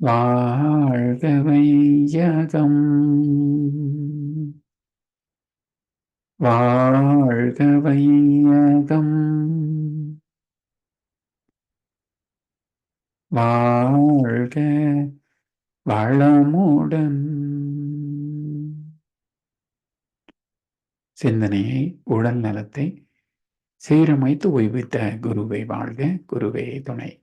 வாழ்க வையகம் வாழ்க வையகம் வாழ்க வளமுடன். சிந்தனையை உடல் நலத்தை சீரமைத்து ஓய்வித்த குருவை வாழ்க குருவே துணை.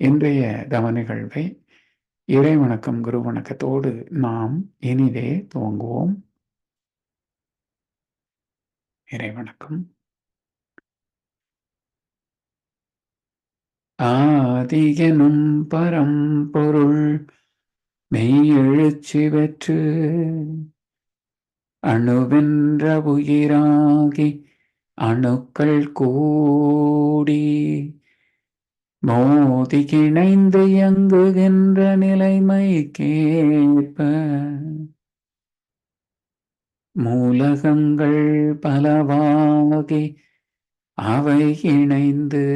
இன்றைய தவ நிகழ்வை இறை வணக்கம் குரு வணக்கத்தோடு நாம் இனிதே துவங்குவோம். இறை வணக்கம் ஆதிகனும் பரம்பொருள் மெய்யெழுச்சி பெற்று அணுவென்ற உயிராகி அணுக்கள் கூடி மோதி கிணைந்து இயங்குகின்ற நிலைமை கேட்ப மூலகங்கள் பலவாகி அவை இணைந்து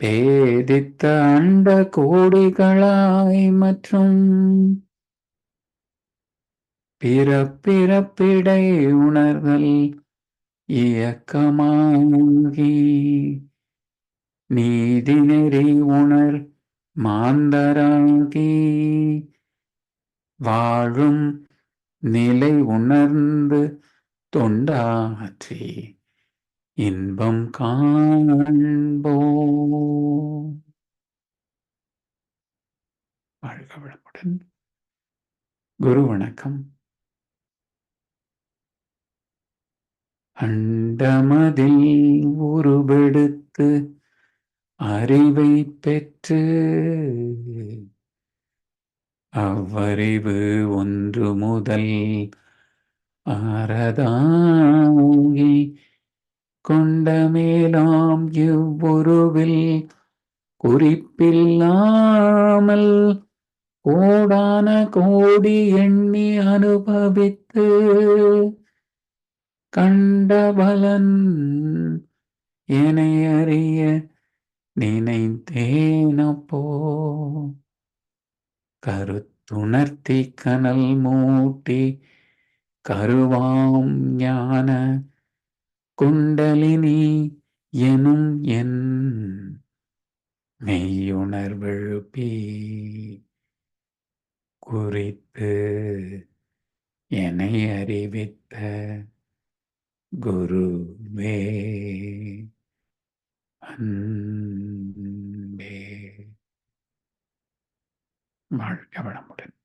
பேதித்த அண்ட கோடிகளாய் மற்றும் பிறப்பிறப்பிடை உணர்தல் இயக்கமாகி நீதி நெறி உணர் மாந்தராகி. வாழும் நிலை உணர்ந்து தொண்டாற்றி இன்பம் காண்போ. வாழ்க வளமுடன். குரு வணக்கம். அண்டமதில் உருவெடுத்து அறிவை பெற்று அவ்வறிவு ஒன்று முதல் ஆரதாகி கொண்ட மேலாம் இவ்வுருவில் குறிப்பில்லாமல் கோடான கோடி எண்ணி அனுபவித்து கண்டபலன் என அறிய நினைத்தேனப்போ. கருத்துணர்த்தி கனல் மூட்டி கருவாம் ஞான குண்டலினி எனும் என் மெய்யுணர்வெழுப்பி. குறித்து என்னை அறிவித்த குருவே. அன்பே வாழ்க வளமுடன்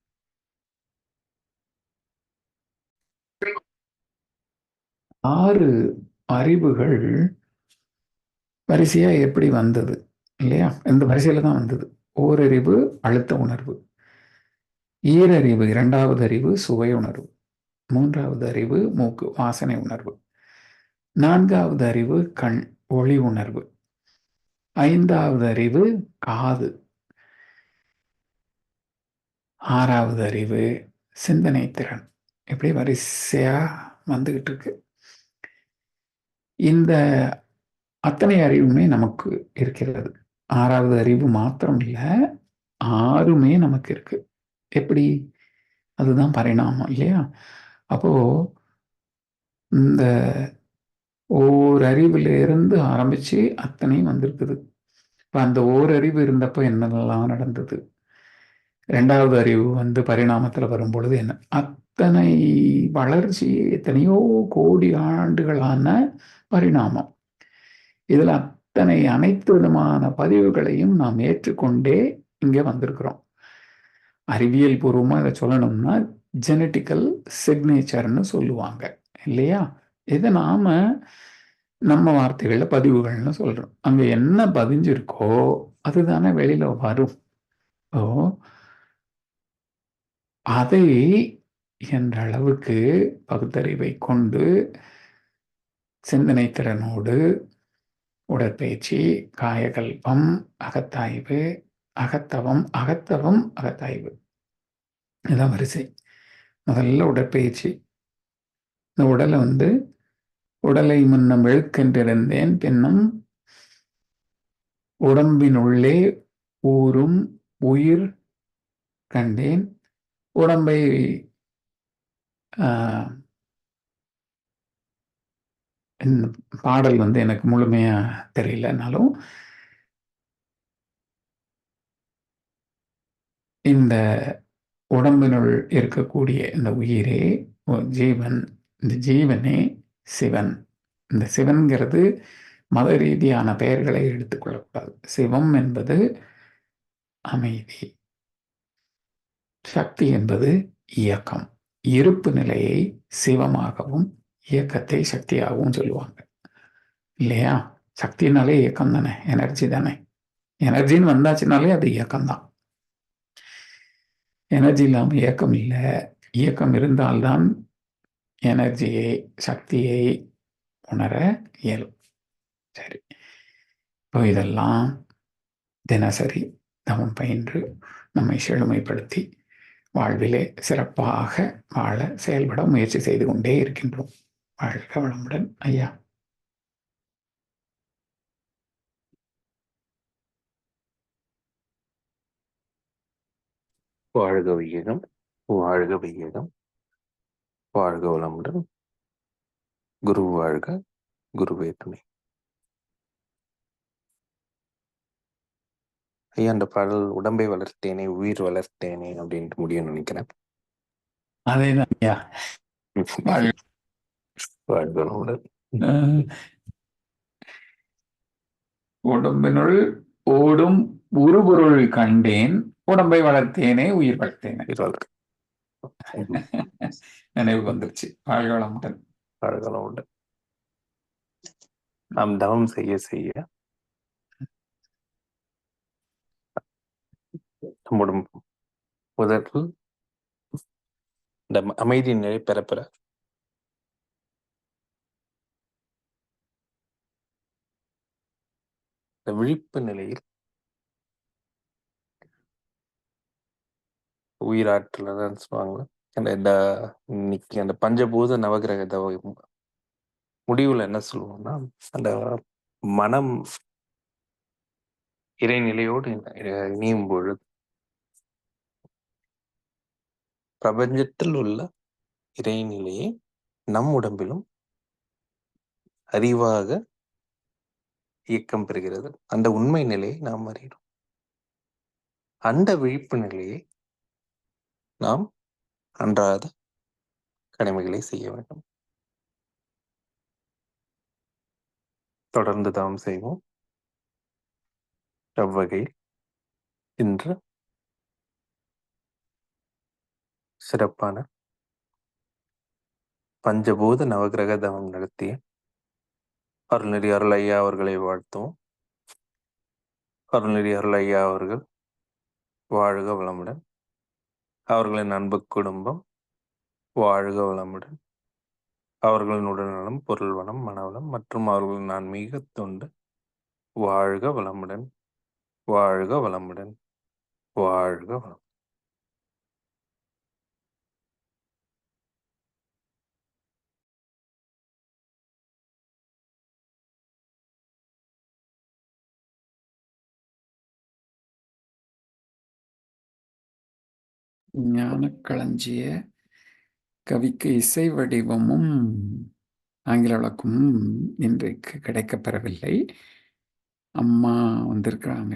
ஆறு அறிவுகள் வரிசையா எப்படி வந்தது இல்லையா? இந்த வரிசையில தான் வந்தது. ஓரறிவு அழுத்த உணர்வு. ஈரறிவு இரண்டாவது அறிவு சுவை உணர்வு. மூன்றாவது அறிவு மூக்கு வாசனை உணர்வு. நான்காவது அறிவு கண் ஒளி உணர்வு. ஐந்தாவது அறிவு காது. ஆறாவது அறிவு சிந்தனை திறன். இப்படி வரிசையா வந்துகிட்டு இருக்கு. இந்த அத்தனை அறிவுமே நமக்கு இருக்கிறது. ஆறாவது அறிவு மாத்திரம் இல்லை ஆறுமே நமக்கு இருக்கு. எப்படி? அதுதான் பரிணாமம் இல்லையா? அப்போ இந்த ஒவ்வொரு இருந்து ஆரம்பிச்சு அத்தனையும் வந்திருக்குது. இப்போ அந்த ஓரறிவு இருந்தப்போ என்னெல்லாம் நடந்தது? ரெண்டாவது அறிவு வந்து பரிணாமத்தில் வரும் பொழுது என்ன? அத்தனை வளர்ச்சி எத்தனையோ கோடி ஆண்டுகளான பரிணாமம். இதில் அத்தனை அனைத்து விதமான பதிவுகளையும் நாம் ஏற்றுக்கொண்டே இங்கே வந்திருக்கிறோம். அறிவியல் பூர்வமாக இதை சொல்லணும்னா ஜெனட்டிக்கல் சிக்னேச்சர்னு சொல்லுவாங்க இல்லையா? இதை நாம் நம்ம வார்த்தைகளில் பதிவுகள்னு சொல்கிறோம் அங்கே என்ன பதிஞ்சிருக்கோ அதுதானே வெளியில் வரும். ஓ அதை என்ற அளவுக்கு பகுத்தறிவை கொண்டு சிந்தனை திறனோடு உடற்பயிற்சி காயகல்பம் அகத்தாய்வு அகத்தவம் அகத்தவம் அகத்தாய்வு. இதான் வரிசை. முதல்ல உடற்பயிற்சி இந்த உடலை வந்து உடலை முன்னம் வெளுக்கென்றிருந்தேன் பின்னும் உடம்பினுள்ளே ஊறும் உயிர் கண்டேன். உடம்பை இந்த பாடல் வந்து எனக்கு முழுமையா தெரியலனாலும் இந்த உடம்பினுள் இருக்கக்கூடிய இந்த உயிரே ஜீவன் இந்த ஜீவனே சிவன். இந்த சிவன்கிறது மத ரீதியான பெயர்களை எடுத்துக்கொள்ளக்கூடாது சிவம் என்பது அமைதி. சக்தி என்பது இயக்கம். இருப்பு நிலையை சிவமாகவும் இயக்கத்தை சக்தியாகவும் சொல்லுவாங்க. இல்லையா? சக்தினாலே இயக்கம் தானே எனர்ஜி தானே. எனர்ஜின்னு வந்தாச்சுனாலே அது இயக்கம்தான் எனர்ஜி இல்லாமல் இயக்கம் இல்லை. இயக்கம் இருந்தால்தான் எனர்ஜியை சக்தியை உணர இயலும். சரி. இப்போ இதெல்லாம் தினசரி தவம் பயின்று நம்மை செழுமைப்படுத்தி வாழ்விலே சிறப்பாக வாழ செயல்பட முயற்சி செய்து கொண்டே இருக்கின்றோம். வாழ்க வளமுடன் ஐயா. வாழ்க வையகம் வாழ்க வையகம் வாழ்க வளமுடன். குரு வாழ்க குருவே துணை. ஐயா அந்த பாடல் உடம்பை வளர்த்தேனே உயிர் வளர்த்தேனே அப்படின்ட்டு முடியும் நினைக்கிறேன். அதேதான் ஐயா. வாழ்க வளமுடன். உடம்பினுள் ஓடும் உருபொருள் கண்டேன் உடம்பை வளர்த்தேனே உயிர் வளர்த்தேனே. உயிர் வளர்க்க நினைவு வந்துருச்சு. வாழ்க வளமுடன் வாழ்க வளமுடன் நாம் தவம் செய்ய செய்ய. நம்முடைய முதல் இந்த அமைதி நிலை பெற பெற. இந்த விழிப்பு நிலையில் உயிராற்றல் தான் சொல்லுவாங்க அந்த இந்த இன்னைக்கு அந்த பஞ்சபூத நவகிரக தவ முடிவுல என்ன சொல்லுவோம்னா அந்த மனம் இறைநிலையோடு இணையும் பொழுது பிரபஞ்சத்தில் உள்ள இறைநிலையை நம் உடம்பிலும் அறிவாக இயக்கம் பெறுகிறது. அந்த உண்மை நிலையை நாம் அறிகிறோம். அந்த விழிப்பு நிலையை நாம் அன்றாத கடமைகளை செய்ய வேண்டும். தொடர்ந்து தாம் செய்வோம். அவ்வகையில் இன்று சிறப்பான பஞ்சபூத நவகிரக தவம் நடத்திய அருள்நெறி அருள் ஐயா அவர்களை வாழ்த்துவோம். அருள்நெறி அருள் ஐயா அவர்கள் வாழ்க வளமுடன். அவர்களின் அன்பு குடும்பம் வாழ்க வளமுடன். அவர்களின் உடல்நலம் பொருள் வளம் மனவளம் மற்றும் அவர்களின் ஆன்மீக தொண்டு. வாழ்க வளமுடன். வாழ்க வளமுடன். வாழ்க வளம். ஞானக்களஞ்சிய கவிக்கு இசை வடிவமும் ஆங்கில விளக்கமும் இன்றைக்கு கிடைக்கப்பெறவில்லை அம்மா வந்திருக்கிறாங்க.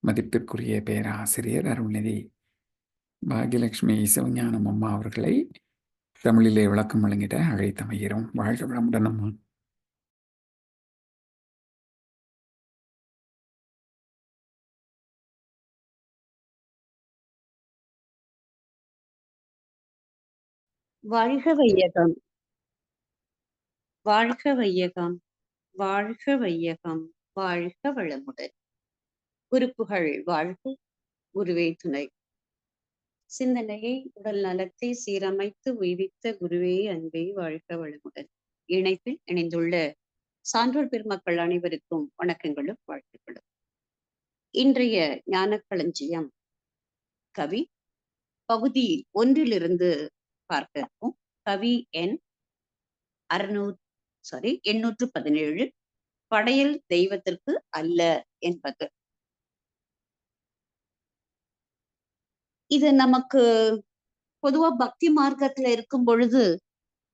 மதிப்பிற்குரிய பேராசிரியர் அருள்நிதி பாகியலட்சுமி சிவஞானம் அம்மா அவர்களை தமிழிலே விளக்கம் வழங்கிட அழைத்தமைகிறோம். வாழ்க வளமுடன் அம்மா. வாழ்க வையகம். வாழ்க வையகம். வாழ்க வையகம். வாழ்க வளமுடன். குருப்புகழ் வாழ்க. குருவே துணை. சிந்தனையை உடல் நலத்தை சீரமைத்து உய்வித்த குருவே அன்பே வாழ்க வளமுடன். இணைப்பில் இணைந்துள்ள சான்றோர் பெருமக்கள் அனைவருக்கும் வணக்கங்களும் வாழ்த்துக்களும். இன்றைய ஞானக்களஞ்சியம் கவி பகுதி ஒன்றிலிருந்து பார்க்க இருக்கும் கவி எண் அறுநூ சாரி எண்ணூற்று பதினேழு படையல் தெய்வத்திற்கு அல்ல என்பது. இது நமக்கு பொதுவா பக்தி மார்க்கத்துல இருக்கும் பொழுது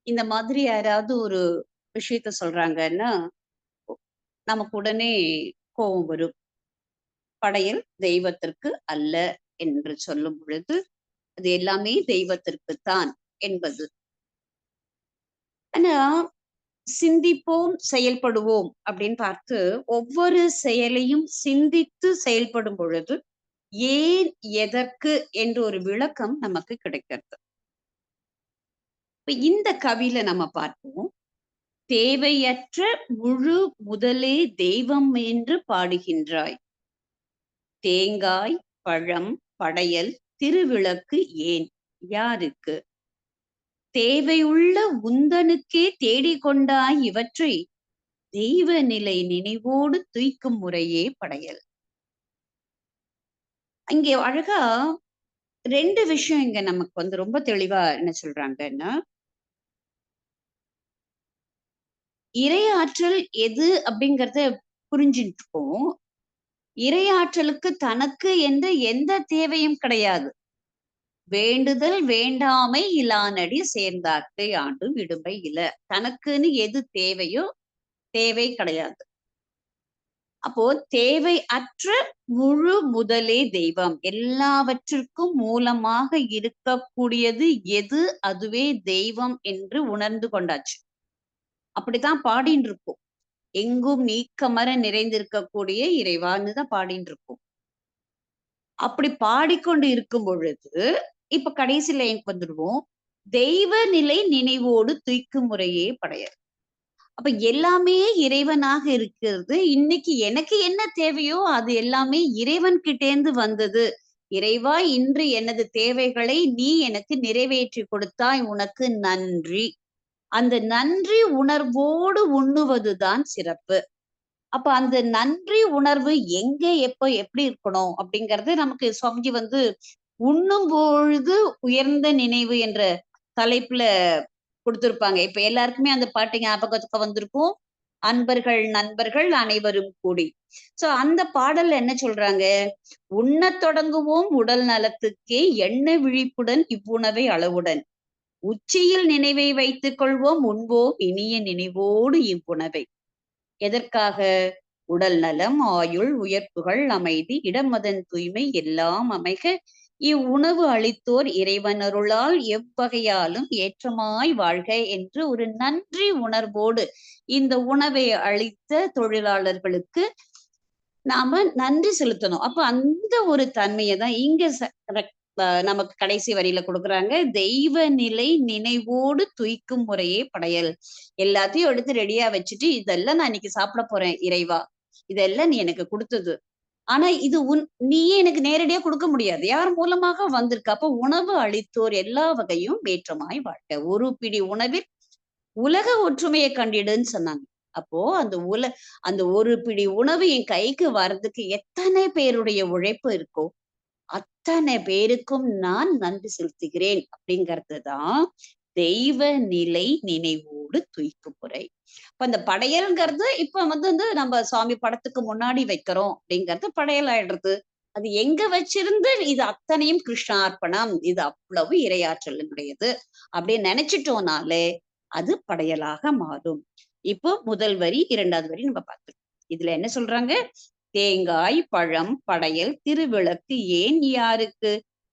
இந்த மாதிரி யாராவது ஒரு விஷயத்த சொல்றாங்கன்னா நமக்கு உடனே கோபம் வரும். படையல் தெய்வத்திற்கு அல்ல என்று சொல்லும் பொழுது அது எல்லாமே தெய்வத்திற்கு தான் என்பது. ஆனா சிந்திப்போம் செயல்படுவோம் அப்படின்னு பார்த்து ஒவ்வொரு செயலையும் சிந்தித்து செயல்படும் பொழுது ஏன் எதற்கு என்று ஒரு விளக்கம் நமக்கு கிடைக்கிறது. இப்ப இந்த கவியில நம்ம பார்ப்போம். தேவையற்ற முழு முதலே தெய்வம் என்று பாடுகின்றாய். தேங்காய் பழம் படையல் திருவிளக்கு ஏன்? யாருக்கு? தேவையுள்ள உந்தனுக்கே தேடிக்கொண்டாய் இவற்றை தெய்வ நிலை நினைவோடு துய்க்கும் முறையே படையல். அங்கே அழகா ரெண்டு விஷயம் இங்க நமக்கு வந்து ரொம்ப தெளிவா என்ன சொல்றாங்கன்னா இறையாற்றல் எது அப்படிங்கறத புரிஞ்சுட்டு இருக்கோம் இரையாற்றலுக்கு தனக்கு என்ற எந்த தேவையும் கிடையாது. வேண்டுதல் வேண்டாமை இலானடி சேர்ந்தார்க்கு ஆண்டும் விடுமை இல்ல தனக்குன்னு எது தேவையோ தேவை கிடையாது. அப்போ தேவை அற்ற முழு முதலே தெய்வம். எல்லாவற்றிற்கும் மூலமாக இருக்கக்கூடியது எது? அதுவே தெய்வம் என்று உணர்ந்து கொண்டாச்சு. அப்படித்தான் பாடின்னு இருக்கும். எங்கும் நீக்கமர நிறைந்திருக்கக்கூடிய இறைவான்னு தான் பாடின்னு இருக்கும். அப்படி பாடிக்கொண்டு இருக்கும் பொழுது இப்ப கடைசியில எனக்கு வந்துடுவோம். தெய்வ நிலை நினைவோடு துய்க்கும் முறையே படையல். அப்ப எல்லாமே இறைவனாக இருக்கிறது. இன்னைக்கு எனக்கு என்ன தேவையோ அது எல்லாமே இறைவன் கிட்டேந்து வந்தது. இறைவா இன்று எனது தேவைகளை நீ எனக்கு நிறைவேற்றி கொடுத்தாய். உனக்கு நன்றி. அந்த நன்றி உணர்வோடு உண்ணுவதுதான் சிறப்பு. அப்ப அந்த நன்றி உணர்வு எங்க எப்ப எப்படி இருக்கணும் அப்படிங்கறது நமக்கு சுவாமிஜி வந்து உண்ணும் பொழுது உயர்ந்த நினைவு என்ற தலைப்புல கொடுத்திருப்பாங்க. இப்ப எல்லாருக்குமே அந்த பாட்டு ஞாபகத்துக்கு வந்திருக்கும். அன்பர்கள் நண்பர்கள் அனைவரும் கூடி. சோ அந்த பாடல்ல என்ன சொல்றாங்க? உண்ணத் தொடங்குவோம் உடல் நலத்துக்கே எண்ண விழிப்புடன் இவ்வுணவை அளவுடன். உச்சியில் நினைவை வைத்துக் கொள்வோம் உண்போம் இனிய நினைவோடு இவ்வுணவை. எதற்காக? உடல் நலம் ஆயுள் உயர்ப்புகள் அமைதி இடமதன் தூய்மை எல்லாம் அமைக. இவ்வுணவு அளித்தோர் இறைவனருளால் எவ்வகையாலும் ஏற்றமாய் வாழ்க என்று ஒரு நன்றி உணர்வோடு இந்த உணவை அளித்த தொழிலாளர்களுக்கு நாம நன்றி செலுத்தணும். அப்ப அந்த ஒரு தன்மையை தான் இங்க நமக்கு கடைசி வரியில கொடுக்குறாங்க. தெய்வ நிலை நினைவோடு துய்க்கும் முறையே படையல். எல்லாத்தையும் எடுத்து ரெடியா வச்சுட்டு இதெல்லாம் நான் இன்னைக்கு சாப்பிட போறேன் இறைவா. இதெல்லாம் நீ எனக்கு கொடுத்தது. ஆனா இது உன் நீயே எனக்கு நேரடியா கொடுக்க முடியாது. யார் மூலமாக வந்திருக்கு? அப்ப உணவு அளித்தோர் எல்லா வகையும் வேற்றமாய் வாழ்க்க ஒரு பிடி உணவில் உலக ஒற்றுமையை கண்டிடுன்னு சொன்னாங்க. அப்போ அந்த உல அந்த ஒரு பிடி உணவு என் கைக்கு வர்றதுக்கு எத்தனை பேருடைய உழைப்பு இருக்கோ அத்தனை பேருக்கும் நான் நன்றி செலுத்துகிறேன் அப்படிங்கிறது தான் தெய்வ நிலை நினைவோடு துய்க்கும் முறை இப்ப இந்த படையல்ங்கிறது இப்ப வந்து வந்து நம்ம சுவாமி படத்துக்கு முன்னாடி வைக்கிறோம் அப்படிங்கிறது படையல் ஆயிடுறது. அது எங்க வச்சிருந்து இது அத்தனையும் கிருஷ்ணார்ப்பணம் இது அவ்வளவு இரையாற்றலினுடையது அப்படின்னு நினைச்சிட்டோம்னாலே அது படையலாக மாறும். இப்போ முதல் வரி இரண்டாவது வரி நம்ம பார்த்துருக்கோம் இதுல என்ன சொல்றாங்க? தேங்காய் பழம் படையல் திருவிளக்கு ஏன் யாருக்கு?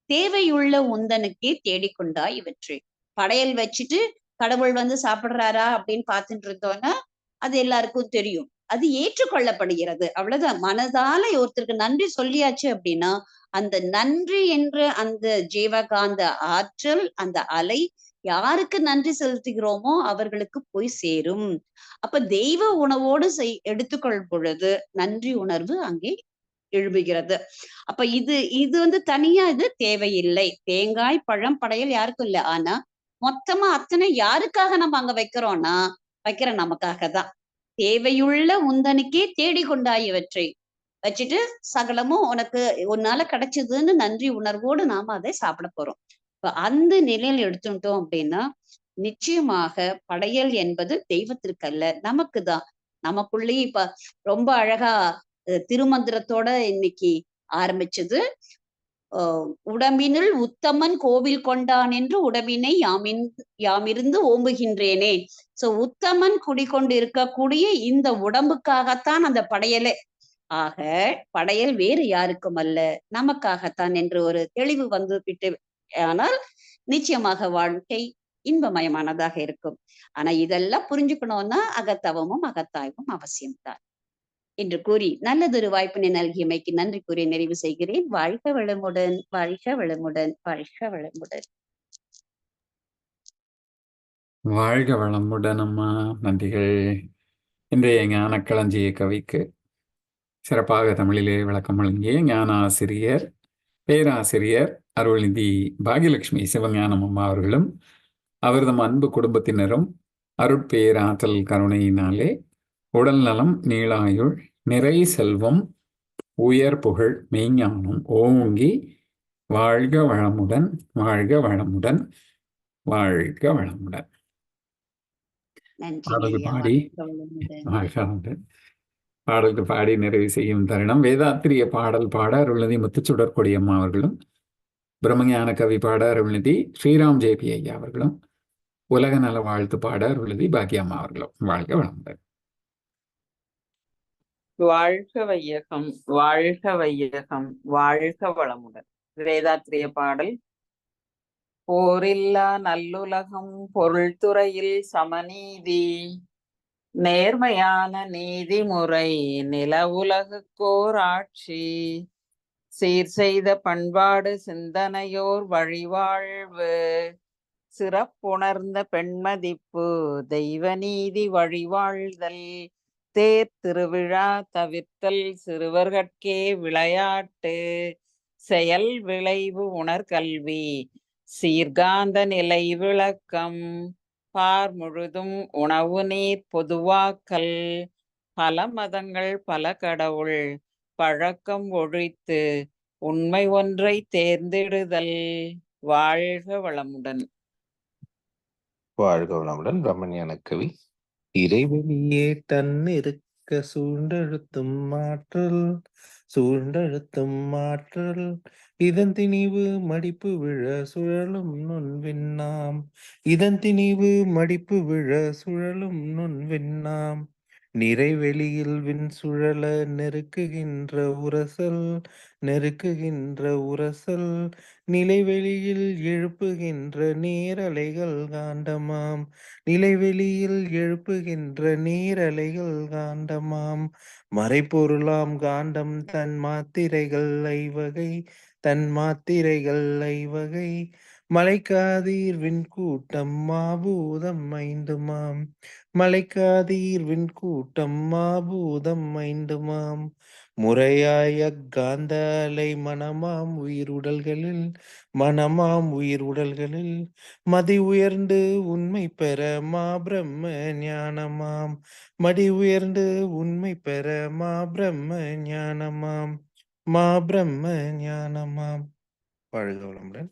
தேவையுள்ள உந்தனுக்கே தேடிக்கொண்டாய் இவற்றை. படையல் வச்சுட்டு கடவுள் வந்து சாப்பிடுறாரா அப்படின்னு பார்த்துட்டு இருந்தோம்னா அது எல்லாருக்கும் தெரியும். அது ஏற்றுக்கொள்ளப்படுகிறது. அவ்வளவுதான். மனதால ஒருத்தருக்கு நன்றி சொல்லியாச்சு அப்படின்னா அந்த நன்றி என்ற அந்த ஜீவகாந்த ஆற்றல் அந்த அலை யாருக்கு நன்றி செலுத்துகிறோமோ அவர்களுக்கு போய் சேரும். அப்ப தெய்வ உணவோடு செய் எடுத்துக்கொள் பொழுது நன்றி உணர்வு அங்கே எழுப்புகிறது அப்ப இது இது வந்து தனியா இது தேவையில்லை. தேங்காய் பழம் படையல் யாருக்கும் இல்லை. ஆனா மொத்தமா அத்தனை யாருக்காக நம்ம அங்க வைக்கிறோம்னா வைக்கிற நமக்காக தான் தேவையுள்ள உந்தனுக்கே தேடிக்கொண்டாய் இவற்றை வச்சுட்டு சகலமும் உனக்கு உன்னால கிடைச்சதுன்னு நன்றி உணர்வோடு நாம அதை சாப்பிட போறோம். இப்ப அந்த நிலையில் எடுத்துட்டோம் அப்படின்னா நிச்சயமாக படையல் என்பது தெய்வத்திற்கு அல்ல நமக்கு தான் நமக்குள்ளேயே இப்ப ரொம்ப அழகா திருமந்திரத்தோட இன்னைக்கு ஆரம்பிச்சது. உடம்பினுள் உத்தமன் கோவில் கொண்டான் என்று உடம்பினை யாமின் யாமிருந்து ஓம்புகின்றேனே. சோ உத்தமன் குடிக்கொண்டு இருக்கக்கூடிய இந்த உடம்புக்காகத்தான் அந்த படையலே. ஆக படையல் வேறு யாருக்கும் அல்ல. நமக்காகத்தான் என்று ஒரு தெளிவு வந்து விட்டு ஆனால் நிச்சயமாக வாழ்க்கை இன்பமயமானதாக இருக்கும். ஆனா இதெல்லாம் புரிஞ்சுக்கணும்னா அகத்தவமும் அகத்தாய்வும் அவசியம்தான். என்று கூறி நல்லதொரு வாய்ப்பினை நல்கியமைக்கு நன்றி கூறி நிறைவு செய்கிறேன். வாழ்க வளமுடன் வாழ்க வளமுடன் வாழ்க வளமுடன். வாழ்க வளமுடன் அம்மா. நன்றிகள். இன்றைய ஞான களஞ்சிய கவிக்கு சிறப்பாக தமிழிலே விளக்கம் வழங்கிய ஞான ஆசிரியர் பேராசிரியர் அருள்நிதி பாகியலட்சுமி சிவஞானம் அம்மா அவர்களும் அவரது அன்பு குடும்பத்தினரும் அருட்பேராற்றல் கருணையினாலே உடல் நலம் நீளாயுள் நிறை செல்வம் உயர் புகழ் மெய்ஞானம் ஓங்கி வாழ்க வளமுடன் வாழ்க வளமுடன் வாழ்க வளமுடன். பாடல் பாடி. பாடலுக்கு பாடி நிறைவு செய்யும் தருணம். வேதாத்திரிய பாடல் பாட அருள்நிதி முத்துச்சுடர் கொடியம்மா அவர்களும் பிரம்மஞான கவி பாட அருள்நிதி ஸ்ரீராம் ஜேபி ஐயா அவர்களும் உலக நல வாழ்த்து பாட அருள்நிதி பாக்கியம்மா அவர்களும். வாழ்க வளமுடன். வாழ்க வையகம் வாழ்க வையகம் வாழ்க வளமுடன். வேதாத்திரிய பாடல். போரில்லா நல்லுலகம் பொருள்துறையில் சமநீதி. நேர்மையான நீதிமுறை நில உலகுக்கோர் ஆட்சி. சீர் செய்த பண்பாடு சிந்தனையோர் வழிவாழ்வு. சிறப்புணர்ந்த பெண்மதிப்பு தெய்வ நீதி வழிவாழ்தல். தேர் திருவிழா தவிர்த்தல் சிறுவர்கட்கே விளையாட்டு செயல் விளைவு உணர்கல்வி சீர்காந்த நிலை விளக்கம் பார் முழுதும் உணவு நீர் பொதுவாக்கல் பல மதங்கள் பல கடவுள் பழக்கம் ஒழித்து உண்மை ஒன்றை தேர்ந்தெடுதல். வாழ்க வளமுடன். வாழ்க வளமுடன் ரமணியான கவி இறைவெளியே தன்னிருக்க சூழ்ந்தழுத்தும் மாற்றல் சூழ்ந்தழுத்தும் மாற்றல். இதன் திணிவு மடிப்பு விழ சுழலும் நுண்விண்ணாம். இதன் திணிவு மடிப்பு விழ சுழலும் நுண்விண்ணாம். நிறைவெளியில் விண் சுழல நெருக்குகின்ற உரசல் நெருக்குகின்ற உரசல் நிலைவெளியில் எழுப்புகின்ற நேரலைகள் காண்டமாம். நிலைவெளியில் எழுப்புகின்ற நீரலைகள் காண்டமாம். மறைப்பொருளாம் காண்டம் தன் மாத்திரைகள் ஐவகை தன் மாத்திரைகள் ஐவகை மலைக்காதீர் விண்கூட்டம் மாபூதம் ஐந்துமாம். மலைக்காதீர் விண்கூட்டம் மாபூதம் ஐந்துமாம். முறையாய காந்த அலை மனமாம் உயிர் உடல்களில் மனமாம் உயிர் உடல்களில் மதி உயர்ந்து உண்மை பெற மா பிரம்ம ஞானமாம். மடி உயர்ந்து உண்மை பெற மா பிரம்ம ஞானமாம். மா பிரம்ம ஞானமாம். வாழ்க வளமுடன்.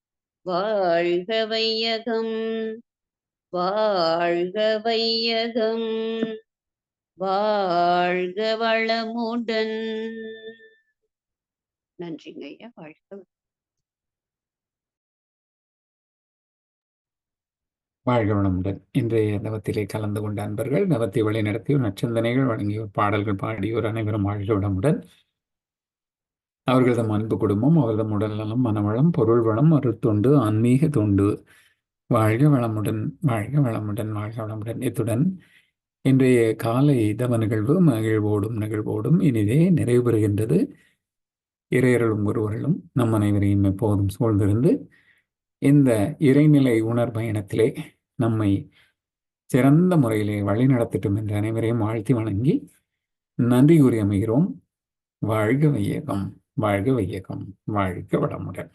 வாழ்க வையகம் வாழ்க வையகம் வாழ்க வளமுடன் நன்றிங்க ஐயா வாழ்க வாழ்க வளமுடன். இன்றைய நவத்திலே கலந்து கொண்ட அன்பர்கள் நவத்தை வழிநடத்தியோர் நச்சந்தனைகள் வழங்கியோர் பாடல்கள் பாடியோர் அனைவரும் வாழ்க வளமுடன். அவர்களது அன்பு குடும்பம் அவர்களது உடல்நலம் மனவளம் பொருள் வளம் அருட்தொண்டு ஆன்மீக தொண்டு. வாழ்க வளமுடன் வாழ்க வளமுடன் வாழ்க வளமுடன். இத்துடன் இன்றைய காலை தவ நிகழ்வு மகிழ்வோடும் நிகழ்வோடும் இனிதே நிறைவு பெறுகின்றது. இறையர்களும் ஒருவர்களும் நம் அனைவரையும் எப்போதும் சூழ்ந்திருந்து இந்த இறைநிலை உணர் பயணத்திலே நம்மை சிறந்த முறையிலே வழிநடத்தட்டும் என்று அனைவரையும் வாழ்த்தி வணங்கி நன்றி கூறி அமைகிறோம். வாழ்க வையகம். வாழ்க வையகம் வாழ்க வளமுடன்.